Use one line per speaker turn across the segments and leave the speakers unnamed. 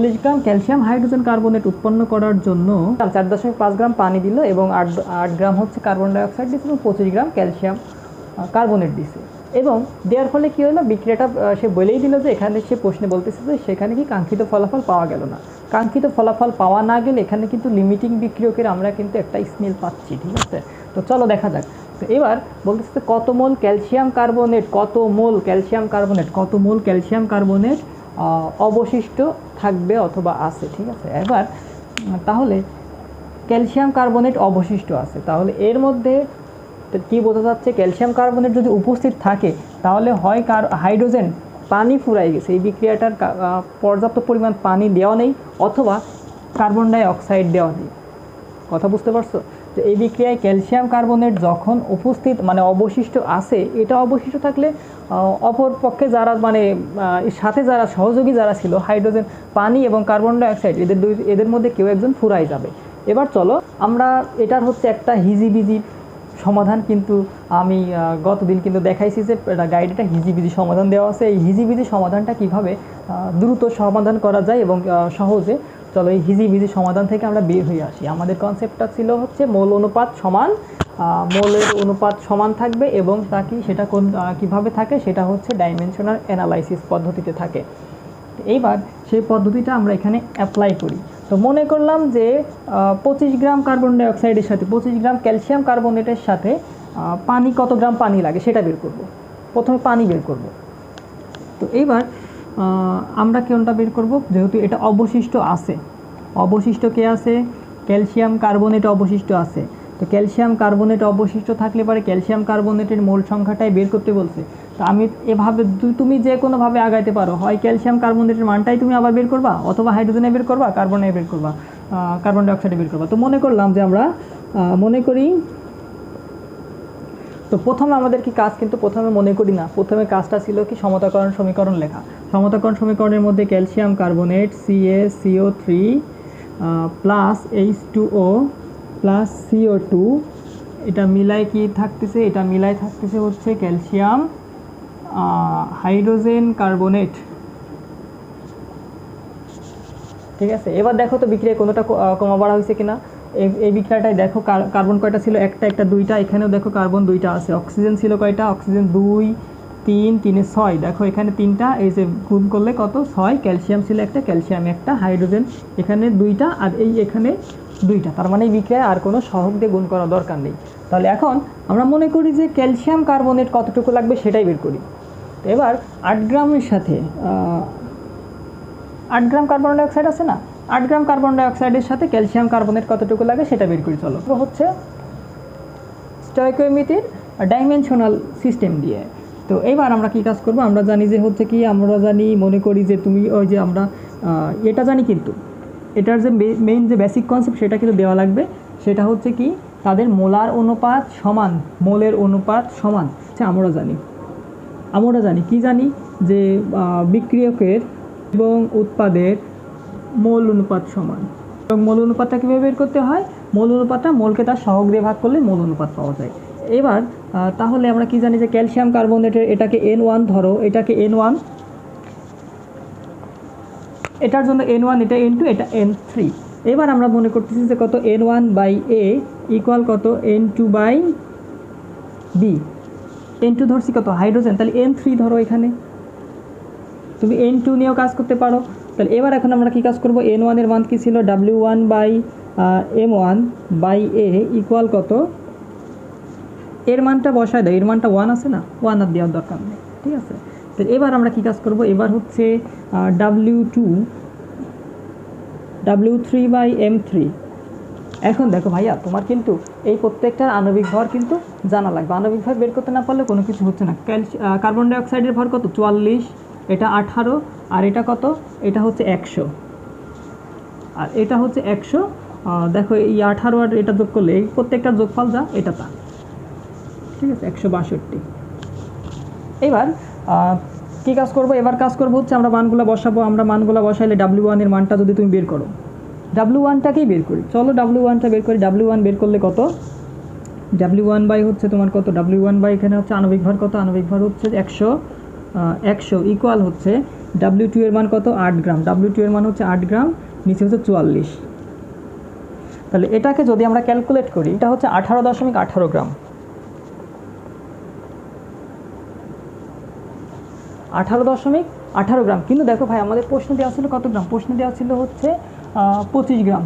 চল্লিশ গ্রাম calcium hydrogen carbonate উৎপন্ন করার জন্য চার দশমিক পাঁচ গ্রাম পানি দিল এবং আট আট গ্রাম হচ্ছে কার্বন ডাইঅক্সাইড দিচ্ছে এবং পঁচিশ গ্রাম ক্যালসিয়াম কার্বনেট দিছে। এবং দেওয়ার ফলে কী হলো? বিক্রিয়াটা সে বলেই দিল যে এখানে সে প্রশ্নে বলতেছে যে সেখানে কি কাঙ্ক্ষিত ফলাফল পাওয়া গেল না। কাঙ্ক্ষিত ফলাফল পাওয়া না গেলে এখানে কিন্তু লিমিটিং বিক্রিয়কের আমরা কিন্তু একটা স্মেল পাচ্ছি, ঠিক আছে? তো চলো দেখা যাক। তো এবার বলতেছে কত মোল ক্যালসিয়াম কার্বনেট, কত মোল ক্যালসিয়াম কার্বনেট, কত মোল ক্যালসিয়াম কার্বনেট অবশিষ্ট থাকবে অথবা আছে, ঠিক আছে? এবার, তাহলে ক্যালসিয়াম কার্বনেট অবশিষ্ট আছে। তাহলে এর মধ্যে কী বোঝা যাচ্ছে? ক্যালসিয়াম কার্বনেট যদি উপস্থিত থাকে, তাহলে হয় কার, হাইড্রোজেন, পানি ফুরাই গেছে। এই বিক্রিয়াটার পর্যাপ্ত পরিমাণ পানি দেওয়া নেই, অথবা কার্বন ডাই অক্সাইড দেওয়া নেই। কথা বুঝতে পারছ? তো এই বিক্রিয়ায় ক্যালসিয়াম কার্বনেট যখন উপস্থিত মানে অবশিষ্ট আছে, এটা অবশিষ্ট থাকলে অপর পক্ষে যারা মানে এর সাথে যারা সহযোগী যারা ছিল, হাইড্রোজেন, পানি এবং কার্বন ডাইঅক্সাইড, এদের দুই, এদের মধ্যে কেউ একজন ফুরাই যাবে। এবার চলো, আমরা এটার হচ্ছে একটা হিজিবিজি সমাধান কিন্তু আমি গতদিন কিন্তু দেখাইছি যে গাইডে একটা হিজিবিজি সমাধান দেওয়া আছে। এই হিজিবিজি সমাধানটা কীভাবে দ্রুত সমাধান করা যায় এবং সহজে চলো এই হিজিবিজি সমাধান থেকে আমরা বের হয়ে আসি। আমাদের কনসেপ্টটা ছিল হচ্ছে মৌল অনুপাত সমান মৌলের অনুপাত সমান থাকবে এবং তা কি, সেটা কোন কীভাবে থাকে, সেটা হচ্ছে ডাইমেনশনাল অ্যানালাইসিস পদ্ধতিতে থাকে। এইবার সেই পদ্ধতিটা আমরা এখানে অ্যাপ্লাই করি। তো মনে করলাম যে পঁচিশ গ্রাম কার্বন ডাইঅক্সাইডের সাথে, পঁচিশ গ্রাম ক্যালসিয়াম কার্বনেটের সাথে পানি কত গ্রাম পানি লাগে, সেটা বের করব। প্রথমে পানি বের করব। তো এইবার আমরা কোনটা বের করব? যেহেতু এটা অবশিষ্ট আছে। অবশিষ্ট কে আছে? ক্যালসিয়াম কার্বনেট অবশিষ্ট আছে। তো ক্যালসিয়াম কার্বনেট অবশিষ্ট থাকলে পরে ক্যালসিয়াম কার্বনেটের মোল সংখ্যাটাই বের করতে বলছে। তো আমি এভাবে তুমি যে কোনোভাবে আগাইতে পারো, হয় ক্যালসিয়াম কার্বনেটের মানটাই তুমি আবার বের করবা, অথবা হাইড্রোজেনে বের করবা, কার্বনে বের করবা কার্বন ডাইঅক্সাইডে বের করবা। তো মনে করলাম যে আমরা মনে করি তো প্রথমে আমাদের কি কাজ কিন্তু প্রথমে মনে করি না। প্রথমে কাজটা ছিল কি সমতাকরণ সমীকরণ লেখা। সমতাকরণ সমীকরণের মধ্যে calcium carbonate CA CO three plus H two O plus CO two এটা মিলায় কি থাকতেছে? এটা মিলায় থাকতেছে হচ্ছে ক্যালসিয়াম হাইড্রোজেন কার্বনেট। ঠিক আছে? এবার দেখো তো বিক্রিয়া কোনোটা কমা বাড়া হয়েছে কিনা। এই- বিক্রিয়াটাই দেখো কার- কার্বন কয়টা ছিল? একটা একটা, দুইটা। এখানেও দেখো কার্বন দুইটা আছে। অক্সিজেন ছিল কয়টা? অক্সিজেন দুই, তিন, তিনে ছয়। দেখো এখানে তিনটা, এই যে গুণ করলে কত? ছয়। ক্যালসিয়াম ছিল একটা, ক্যালসিয়াম একটা, হাইড্রোজেন এখানে দুইটা, আর এই এখানে দুইটা। তার মানে এই বিক্রিয়ায় আর কোনো সহগ দিয়ে গুণ করার দরকার নেই। তাহলে এখন আমরা মনে করি যে ক্যালসিয়াম কার্বনেট কতটুকু লাগবে সেটাই বের করি। এবার আট গ্রামের সাথে আট গ্রাম কার্বন ডাইঅক্সাইড আছে না? আট গ্রাম কার্বন ডাইঅক্সাইডের সাথে ক্যালসিয়াম কার্বনেট কতটুকু লাগে সেটা বের করে, চলো। হচ্ছে স্টয়কোমিতির ডাইমেনশনাল সিস্টেম দিয়ে। তো এইবার আমরা কি কাজ করব, আমরা জানি যে হচ্ছে কি, আমরা জানি, মনে করি যে তুমি ওই যে আমরা এটা জানি কিন্তু, এটার যে মেইন যে বেসিক কনসেপ্ট সেটা কিন্তু দেওয়া লাগবে। সেটা হচ্ছে কি, তাদের মোলার অনুপাত সমান, মোলের অনুপাত সমান। আচ্ছা আমরা জানি। আমরা জানি, কি জানি? যে বিক্রিয়কের এবং উৎপাদের মোল অনুপাত সমান। এবং মোল অনুপাতটা কীভাবে বের করতে হয়? মোল অনুপাতটা মোলকে তার সহগ দিয়ে ভাগ করলে মোল অনুপাত পাওয়া যায়। এবার তাহলে আমরা কি জানি যে ক্যালসিয়াম কার্বনেটের এটাকে এন ওয়ান ধরো, এটাকে এন ওয়ান এটার জন্য এন ওয়ান এটা এন টু এটা এন থ্রি এবার আমরা মনে করতেছি যে কত N one by A equal কত N two by B N two ধরছি কত? হাইড্রোজেন। তাহলে এন থ্রি ধরো এখানে। তুমি এন টু নিয়েও কাজ করতে পারো। তাহলে এবার এখন আমরা কি কাজ করব? এন ওয়ানের মান কী ছিল? W one by M one by A equal কত? এর মানটা বসায় দেয় এর মানটা ওয়ান আছে না? ওয়ান আর দেওয়ার দরকার নেই। ঠিক আছে? তো এবার আমরা কী কাজ করব? এবার হচ্ছে W two W three by M three এখন দেখো ভাইয়া, তোমার কিন্তু এই প্রত্যেকটার আণবিক ভর কিন্তু জানা লাগবে। আণবিক ভর বের করতে না পারলে কোনো কিছু হচ্ছে না। কার্বন ডাইঅক্সাইডের ভর কত? চুয়াল্লিশ। এটা আঠারো, আর এটা কত? এটা হচ্ছে একশো। আর এটা হচ্ছে একশো দেখো এই আঠারো আর এটা যোগ করলে, এই প্রত্যেকটার যোগফল যা, এটা তা। ঠিক আছে? একশো বাষট্টি। এবার কী কাজ করব? এবার কাজ করব হচ্ছে আমরা মানগুলো বসাবো। আমরা মানগুলো বসাইলে ডাব্লিউ ওয়ানের মানটা যদি তুমি বের করো। ডাব্লিউ ওয়ানটাকেই বের করি। চলো ডাব্লিউ ওয়ানটা বের করি। ডাব্লিউ ওয়ান বের করলে কত? ডাব্লিউ ওয়ান বাই হচ্ছে তোমার কত? ডাব্লিউ ওয়ান বাই এখানে হচ্ছে আণবিক ভর কত? আণবিক ভর হচ্ছে একশো। একশো ইকুয়াল হচ্ছে ডাব্লিউ টু এর মান কত? আট গ্রাম। ডাব্লিউ টু এর মান হচ্ছে আট গ্রাম, নিচে হচ্ছে চুয়াল্লিশ। তাহলে এটাকে যদি আমরা ক্যালকুলেট করি, এটা হচ্ছে আঠারো দশমিক আঠারো গ্রাম। আঠারো দশমিক আঠারো গ্রাম। কিন্তু দেখো ভাই, আমাদের প্রশ্ন দেওয়া ছিল কত গ্রাম? প্রশ্নে দেওয়া ছিল হচ্ছে পঁচিশ গ্রাম।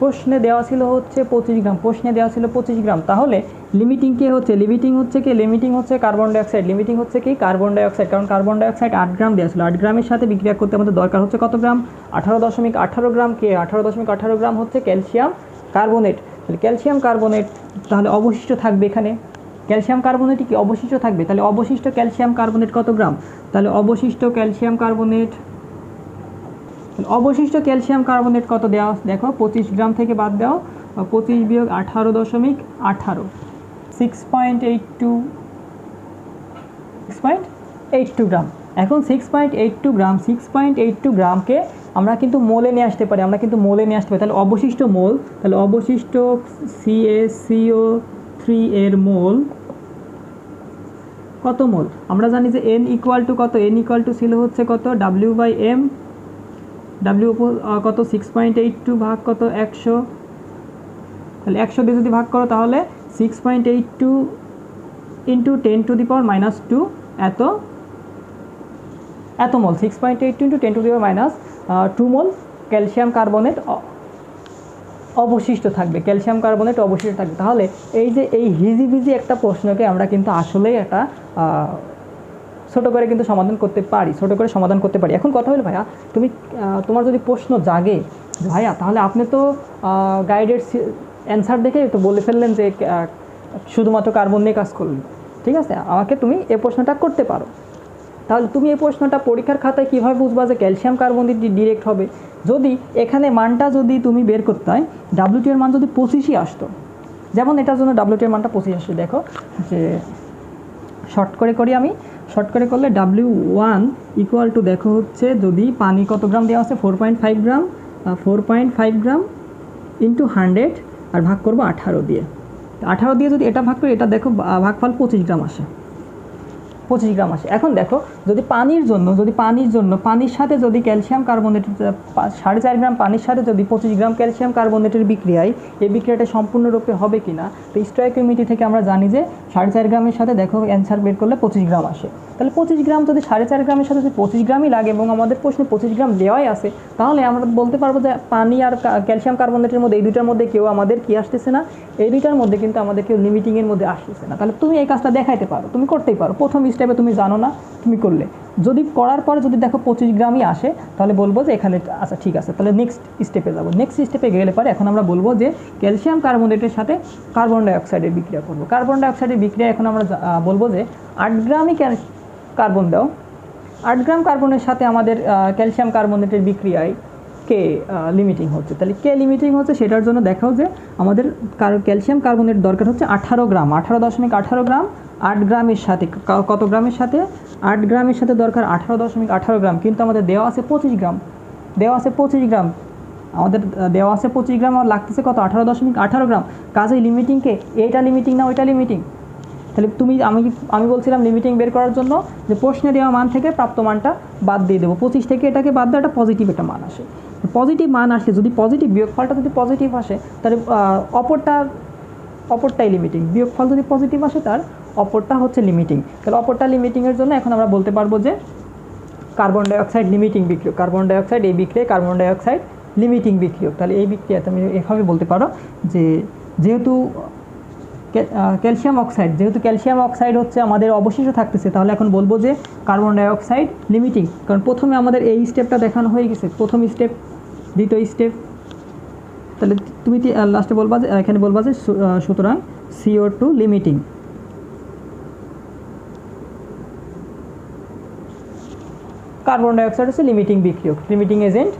প্রশ্নে দেওয়া ছিল হচ্ছে পঁচিশ গ্রাম। প্রশ্নে দেওয়া ছিল পঁচিশ গ্রাম। তাহলে লিমিটিং কে হচ্ছে? লিমিটিং হচ্ছে কি? লিমিটিং হচ্ছে কার্বন ডাইঅক্সাইড লিমিটিং হচ্ছে কি? কার্বন ডাইঅক্সাইড কারণ কার্বন ডাইঅক্সাইড আট গ্রাম দেওয়া ছিল। আট গ্রামের সাথে বিক্রিয়া করতে আমাদের দরকার হচ্ছে কত গ্রাম? আঠারো দশমিক আঠারো গ্রাম কে? আঠারো দশমিক আঠারো গ্রাম হচ্ছে ক্যালসিয়াম কার্বনেট। তাহলে ক্যালসিয়াম কার্বনেট তাহলে অবশিষ্ট থাকবে এখানে। ক্যালসিয়াম কার্বনেট কি? অবশিষ্ট থাকবে। তাহলে অবশিষ্ট ক্যালসিয়াম কার্বনেট কত গ্রাম? তাহলে অবশিষ্ট ক্যালসিয়াম কার্বনেট অবশিষ্ট ক্যালসিয়াম কার্বনেট কত দেওয়া দেখো, পঁচিশ গ্রাম থেকে বাদ দাও। পঁচিশ বিয়োগ আঠারো দশমিক আঠারো। Six point eight two six point eight two gram এখন six point eight two gram six point eight two গ্রামকে আমরা কিন্তু মোলে নিয়ে আসতে পারি। আমরা কিন্তু মোলে নিয়ে আসতে পারি। তাহলে অবশিষ্ট মোল, তাহলে অবশিষ্ট C A C O three এর মোল কত মোল? আমরা জানি যে এন ইকুয়াল টু কত? এন ইকুয়াল টু ছিল হচ্ছে কত? ডাব্লিউ বাই এম ডাব্লিউ কত? সিক্স পয়েন্ট এইট টু ভাগ কত? একশো। তাহলে একশো দিয়ে যদি ভাগ করো তাহলে six point eight two into ten to the power minus two এত এত mole six point eight two into ten to the power minus two mole calcium carbonate অবশিষ্ট থাকবে। ক্যালসিয়াম কার্বনেট অবশিষ্ট থাকবে। তাহলে এই যে, এই হিজিবিজি একটা প্রশ্নকে আমরা কিন্তু আসলেই একটা ছোট করে কিন্তু সমাধান করতে পারি, ছোট করে সমাধান করতে পারি। এখন কথা হলো, ভাইয়া, তুমি তোমার যদি প্রশ্ন জাগে, ভাইয়া, তাহলে আপনি তো গাইডেড অ্যান্সার দেখে একটু বলে ফেললেন যে শুধুমাত্র কার্বন নিয়ে কাজ করলেন। ঠিক আছে? আমাকে তুমি এই প্রশ্নটা করতে পারো। তাহলে তুমি এই প্রশ্নটা পরীক্ষার খাতায় কীভাবে বুঝবা যে ক্যালসিয়াম কার্বন ডিরেক্ট হবে? যদি এখানে মানটা যদি তুমি বের করতে হয় ডাব্লিউটি এর মান যদি পঁচিশই আসতো। যেমন এটার জন্য ডাব্লিউটি এর মানটা পঁচিশ আসছে দেখো, যে শর্ট করে করি আমি। শর্ট করে করলে ডাব্লিউ ওয়ান ইকুয়াল টু দেখো হচ্ছে যদি পানি কত গ্রাম দেওয়া আছে? Four point five gram four point five gram into hundred আর ভাগ করব আঠারো দিয়ে। আঠারো দিয়ে যদি এটা ভাগ করি, এটা দেখো ভাগ ভাগফল পঁচিশ গ্রাম আসে। পঁচিশ গ্রাম আসে। এখন দেখো, যদি পানির জন্য, যদি পানির জন্য, পানির সাথে যদি ক্যালসিয়াম কার্বনেট সাড়ে চার গ্রাম পানির সাথে যদি পঁচিশ গ্রাম ক্যালসিয়াম কার্বনেটের বিক্রিয়ায় এই বিক্রিয়াটা সম্পূর্ণরূপে হবে কি না তো স্ট্রয়কিউমিটি থেকে আমরা জানি যে সাড়ে চার গ্রামের সাথে দেখো অ্যান্সার বের করলে পঁচিশ গ্রাম আসে। তাহলে পঁচিশ গ্রাম যদি সাড়ে চার গ্রামের সাথে যদি পঁচিশ গ্রামই লাগে এবং আমাদের প্রশ্নে পঁচিশ গ্রাম দেওয়াই আসে তাহলে আমরা বলতে পারব যে পানি আর ক্যালসিয়াম কার্বনেটের মধ্যে এই দুইটার মধ্যে কেউ আমাদের কি আসতেছে না, এই দুইটার মধ্যে কিন্তু আমাদের কেউ লিমিটিংয়ের মধ্যে আসতেছে না। তাহলে তুমি এই কাজটা দেখাইতে পারো, তুমি করতেই পারো। প্রথম স্টেপে তুমি জানো না, তুমি করলে। যদি করার পরে যদি দেখো পঁচিশ গ্রামই আসে, তাহলে বলব যে এখানে আচ্ছা ঠিক আছে, তাহলে নেক্সট স্টেপে যাব। নেক্সট স্টেপে গেলে পরে এখন আমরা বলব যে ক্যালসিয়াম কার্বনেটের সাথে কার্বন ডাইঅক্সাইডের বিক্রিয়া করব। কার্বন ডাইঅক্সাইডের বিক্রিয়া এখন আমরা বলব যে আট গ্রামই কার্বন দাও। আট গ্রাম কার্বনের সাথে আমাদের ক্যালসিয়াম কার্বনেটের বিক্রিয়ায় কে লিমিটিং হচ্ছে। তাহলে কে লিমিটিং হচ্ছে, সেটার জন্য দেখাও যে আমাদের ক্যালসিয়াম কার্বনেট দরকার হচ্ছে আঠারো গ্রাম। আঠারো দশমিক আঠারো গ্রাম আট গ্রামের সাথে কত গ্রামের সাথে? আট গ্রামের সাথে দরকার আঠারো দশমিক আঠারো গ্রাম, কিন্তু আমাদের দেওয়া আছে পঁচিশ গ্রাম। দেওয়া আছে পঁচিশ গ্রাম। আমাদের দেওয়া আছে পঁচিশ গ্রাম, আর লাগতেছে কত? আঠারো দশমিক আঠারো গ্রাম। কাজেই লিমিটিংকে এইটা লিমিটিং না ওইটা লিমিটিং তাহলে তুমি, আমি আমি বলছিলাম লিমিটিং বের করার জন্য যে প্রশ্নে দেওয়া মান থেকে প্রাপ্ত মানটা বাদ দিয়ে দেবো। পঁচিশ থেকে এটাকে বাদ দেওয়া একটা পজিটিভ একটা মান আসে। পজিটিভ মান আসলে যদি পজিটিভ বিয়োগফলটা যদি পজিটিভ আসে, তাহলে অপরটা অপরটাই লিমিটিং বিয়োগফল যদি পজিটিভ আসে, তার অপরটা হচ্ছে লিমিটিং তাহলে অপরটা লিমিটিংয়ের জন্য এখন আমরা বলতে পারব যে কার্বন ডাইঅক্সাইড লিমিটিং বিক্রিয়ক কার্বন ডাইঅক্সাইড এই বিক্রিয়ায় কার্বন ডাইঅক্সাইড লিমিটিং বিক্রিয়ক। তাহলে এই বিক্রিয়া তুমি এভাবে বলতে পারো যে যেহেতু ক্যালসিয়াম অক্সাইড যেহেতু ক্যালসিয়াম অক্সাইড হচ্ছে আমাদের অবশিষ্ট থাকতেছে, তাহলে এখন বলব যে কার্বন ডাইঅক্সাইড লিমিটিং কারণ প্রথমে আমাদের এই স্টেপটা দেখানো হয়ে গেছে, প্রথম স্টেপ দ্বিতীয় স্টেপ তাহলে তুমি লাস্টে বলবা যে এখানে বলবা যে সুতরাং CO two limiting carbon dioxide হচ্ছে লিমিটিং বিক্রিয়ক। লিমিটিং এজেন্ট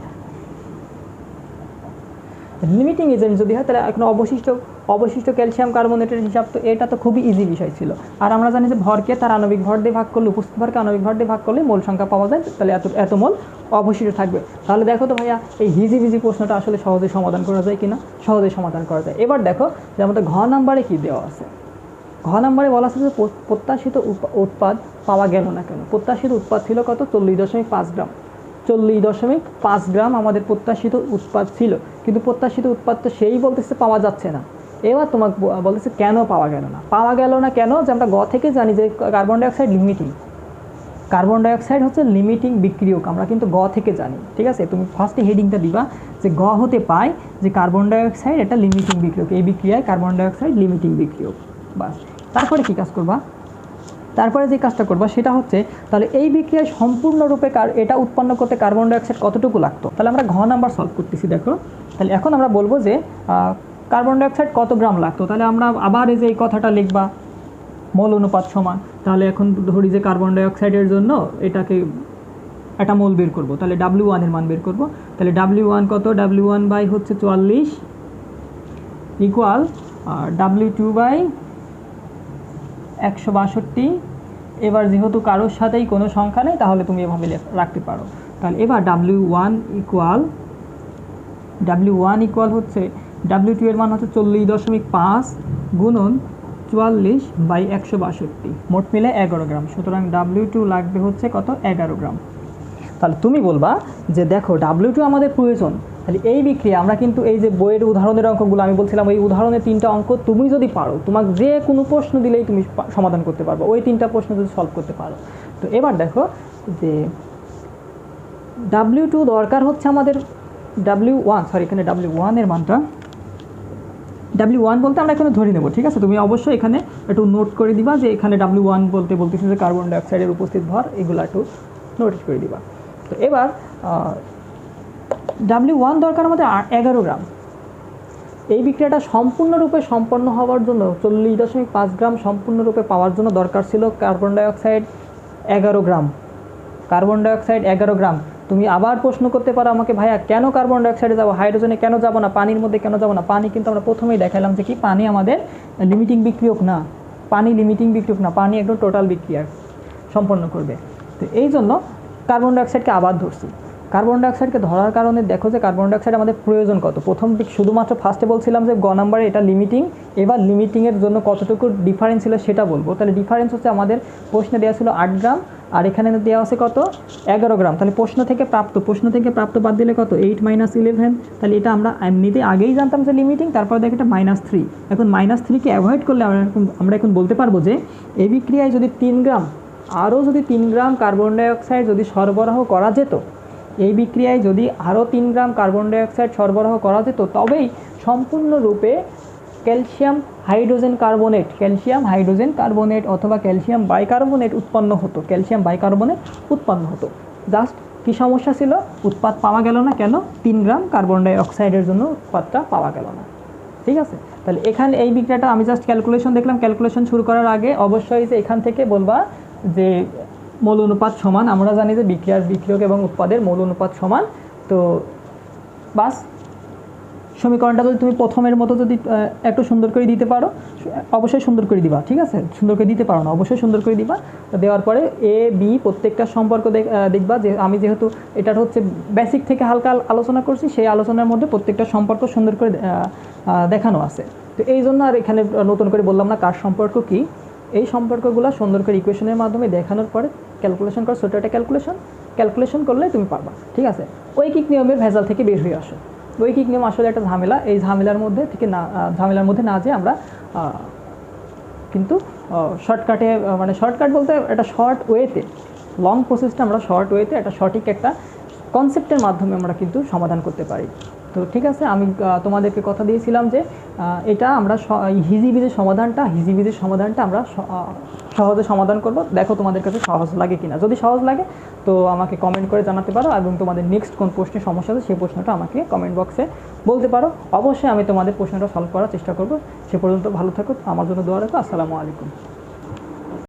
লিমিটিং এজেন্ট যদি হয়, তাহলে এখন অবশিষ্ট অবশিষ্ট ক্যালসিয়াম কার্বনেটের হিসাব তো এটা তো খুবই ইজি বিষয় ছিল। আর আমরা জানি যে ভরকে তার আণবিক ভর দিয়ে ভাগ করলে, উপস্থিত ভরকে আণবিক ভর দিয়ে ভাগ করলে মোল সংখ্যা পাওয়া যায়, তাহলে এত এত মোল অবশিষ্ট থাকবে। তাহলে দেখো তো ভাইয়া, এই হিজি বিজি প্রশ্নটা আসলে সহজে সমাধান করা যায় কিনা? সহজে সমাধান করা যায়। এবার দেখো যে আমাদের ঘ নাম্বারে কী দেওয়া আছে। ঘ নাম্বারে বলা আছে যে প্রত্যাশিত উৎপাদ পাওয়া গেল না কেন? প্রত্যাশিত উৎপাদ ছিল কত? চল্লিশ দশমিক পাঁচ গ্রাম। চল্লিশ দশমিক পাঁচ গ্রাম আমাদের প্রত্যাশিত উৎপাদ ছিল। কিন্তু প্রত্যাশিত উৎপাদ তো সেই বলতেছে পাওয়া যাচ্ছে না। এবার তোমাকে বলতেছে কেন পাওয়া গেল না? পাওয়া গেল না কেন? যে আমরা গ থেকে জানি যে carbon dioxide limiting carbon dioxide হচ্ছে লিমিটিং বিক্রিয়ক, আমরা কিন্তু গ থেকে জানি। ঠিক আছে? তুমি ফার্স্টে হেডিংটা দিবা যে গ হতে পাই যে কার্বন ডাইঅক্সাইড এটা লিমিটিং বিক্রিয়ক। এই বিক্রিয়ায় কার্বন ডাইঅক্সাইড লিমিটিং বিক্রিয়ক। বাস তারপরে কী কাজ করবা? তারপরে যে কাজটা করবা, সেটা হচ্ছে তাহলে এই বিক্রিয়ায় সম্পূর্ণরূপে কার, এটা উৎপন্ন করতে কার্বন ডাইঅক্সাইড কতটুকু লাগতো? তাহলে আমরা ঘ নাম্বার সলভ করতেছি, দেখো। তাহলে এখন আমরা বলব যে কার্বন ডাইঅক্সাইড কত গ্রাম লাগতো? তাহলে আমরা আবার এই যে এই কথাটা লিখবা, মোল অনুপাত সমান। তাহলে এখন ধরি যে কার্বন ডাইঅক্সাইডের জন্য এটাকে একটা মোল বের করব। তাহলে ডাব্লিউ ওয়ানের মান বের করব। তাহলে ডাব্লিউ ওয়ান কত? ডাব্লিউ ওয়ান বাই হচ্ছে চুয়াল্লিশ ইকুয়াল আর ডাব্লিউ টু বাই একশো বাষট্টি। এবার যেহেতু কারোর সাথেই কোনো সংখ্যা নেই, তাহলে তুমি এভাবে রাখতে পারো। তাহলে এবার W one equal W one equal হচ্ছে ডাব্লিউ টু এর মান হচ্ছে চল্লিশ দশমিক পাঁচ গুণন চুয়াল্লিশ বাই একশো বাষট্টি। মোট মিলে এগারো গ্রাম। সুতরাং ডাব্লিউ টু লাগবে হচ্ছে কত? এগারো গ্রাম। তাহলে তুমি বলবা যে দেখো ডাব্লিউ টু আমাদের প্রয়োজন। তাহলে এই বিক্রিয়া, আমরা কিন্তু এই যে বইয়ের উদাহরণের অঙ্কগুলো, আমি বলছিলাম ওই উদাহরণের তিনটা অঙ্ক তুমি যদি পারো, তোমাকে যে কোনো প্রশ্ন দিলেই তুমি সমাধান করতে পারবে। ওই তিনটা প্রশ্ন যদি সলভ করতে পারো। তো এবার দেখো যে ডাব্লিউ টু দরকার হচ্ছে আমাদের ডাব্লিউ ওয়ান সরি এখানে ডাব্লিউ ওয়ানের মানটা। ডাব্লিউ ওয়ান বলতে আমরা এখানে ধরে নেব, ঠিক আছে? তুমি অবশ্যই এখানে একটু নোট করে দিবা যে এখানে ডাব্লিউ ওয়ান বলতে বলতেছে যে কার্বন ডাইঅক্সাইডের উপস্থিত ভর, এগুলো একটু নোট করে দিবা। এবার ডাব্লিউ ওয়ান দরকার আমাদের এগারো গ্রাম। এই বিক্রিয়াটা সম্পূর্ণরূপে সম্পন্ন হওয়ার জন্য, চল্লিশ দশমিক পাঁচ গ্রাম সম্পূর্ণরূপে পাওয়ার জন্য দরকার ছিল কার্বন ডাইঅক্সাইড এগারো গ্রাম। কার্বন ডাইঅক্সাইড এগারো গ্রাম। তুমি আবার প্রশ্ন করতে পারো আমাকে, ভাইয়া, কেন কার্বন ডাইঅক্সাইডে যাব? হাইড্রোজেনে কেন যাব না? পানির মধ্যে কেন যাব না? পানি কিন্তু আমরা প্রথমেই দেখালাম যে কি, পানি আমাদের লিমিটিং বিক্রিয়ক না। পানি লিমিটিং বিক্রিয়ক না, পানি একদম টোটাল বিক্রিয়া সম্পন্ন করবে। তো এই জন্য কার্বন ডাইঅক্সাইডকে আবার ধরছি। কার্বন ডাইঅক্সাইডকে ধরার কারণে দেখো যে কার্বন ডাইঅক্সাইড আমাদের প্রয়োজন কত। প্রথম শুধুমাত্র ফার্স্টে বলছিলাম যে গ নাম্বারে এটা লিমিটিং এবার লিমিটিংয়ের জন্য কতটুকু ডিফারেন্স ছিল সেটা বলব। তাহলে ডিফারেন্স হচ্ছে আমাদের প্রশ্নে দেওয়া ছিল আট গ্রাম, আর এখানে দেওয়া আছে কত? এগারো গ্রাম। তাহলে প্রশ্ন থেকে প্রাপ্ত, প্রশ্ন থেকে প্রাপ্ত বাদ দিলে কত? এইট মাইনাস ইলেভেন তাহলে এটা আমরা এমনিতে আগেই জানতাম যে লিমিটিং তারপর দেখো এটা মাইনাস থ্রি এখন মাইনাস থ্রিকে অ্যাভয়েড করলে আমরা এখন আমরা এখন বলতে পারব যে, এই বিক্রিয়ায় যদি তিন গ্রাম আরও যদি তিন গ্রাম কার্বন ডাইঅক্সাইড যদি সরবরাহ করা যেত, এই বিক্রিয়ায় যদি আরও তিন গ্রাম কার্বন ডাইঅক্সাইড সরবরাহ করা যেত, তবেই সম্পূর্ণরূপে calcium hydrogen carbonate, calcium hydrogen carbonate অথবা ক্যালসিয়াম বাইকার্বনেট উৎপন্ন হতো, ক্যালসিয়াম বাইকার্বনেট উৎপন্ন হতো। জাস্ট কী সমস্যা ছিল? উৎপাদ পাওয়া গেল না কেন? তিন গ্রাম কার্বন ডাইঅক্সাইডের জন্য উৎপাদটা পাওয়া গেল না। ঠিক আছে? তাহলে এখানে এই বিক্রিয়াটা আমি জাস্ট ক্যালকুলেশন দেখলাম। ক্যালকুলেশন শুরু করার আগে অবশ্যই যে এখান থেকে বলবা যে মূল অনুপাত সমান, আমরা জানি যে বিক্রিয়ার বিক্রিয়ক এবং উৎপাদের মূল অনুপাত সমান। তো বাস, সমীকরণটা যদি তুমি প্রথমের মতো যদি একটু সুন্দর করে দিতে পারো, অবশ্যই সুন্দর করে দিবা, ঠিক আছে? সুন্দর করে দিতে পারো না, অবশ্যই সুন্দর করে দিবা। দেওয়ার পরে এ বি প্রত্যেকটা সম্পর্ক দেখ- দেখবা যে আমি যেহেতু এটা হচ্ছে বেসিক থেকে হালকা আলোচনা করছি, সেই আলোচনার মধ্যে প্রত্যেকটা সম্পর্ক সুন্দর করে দেখানো আছে। তো এই জন্য আর এখানে নতুন করে বললাম না কার সম্পর্ক কি। এই সম্পর্কগুলো সুন্দর করে ইকুয়েশনের মাধ্যমে দেখানোর পরে ক্যালকুলেশন করো, ছোটো একটা ক্যালকুলেশন ক্যালকুলেশন করলে তুমি পারবা, ঠিক আছে? ঐকিক নিয়মের ভেজাল থেকে বের হয়ে আসো। ঐকিক নিয়ম আসলে একটা ঝামেলা, এই ঝামেলার মধ্যে থেকে না ঝামেলার মধ্যে না যে আমরা কিন্তু শর্টকাটে মানে শর্টকাট বলতে একটা শর্ট ওয়েতে লং প্রসেসটা আমরা শর্ট ওয়েতে একটা সঠিক একটা কনসেপ্টের মাধ্যমে আমরা কিন্তু সমাধান করতে পারি। তো ঠিক আছে, আমি তোমাদেরকে কথা দিয়েছিলাম যে এটা আমরা হিজিবিজির সমাধানটা হিজিবিজির সমাধানটা আমরা সহজে সমাধান করব। দেখো তোমাদের কাছে সহজ লাগে কিনা। যদি সহজ লাগে, তো আমাকে কমেন্ট করে জানাতে পারো এবং তোমাদের নেক্সট কোন প্রশ্নে সমস্যা আছে, সেই প্রশ্নটা আমাকে কমেন্ট বক্সে বলতে পারো। অবশ্যই আমি তোমাদের প্রশ্নটা সলভ করার চেষ্টা করব। সে পর্যন্ত ভালো থাকো। আমার জন্য দোয়া রাখো। আসসালামু আলাইকুম।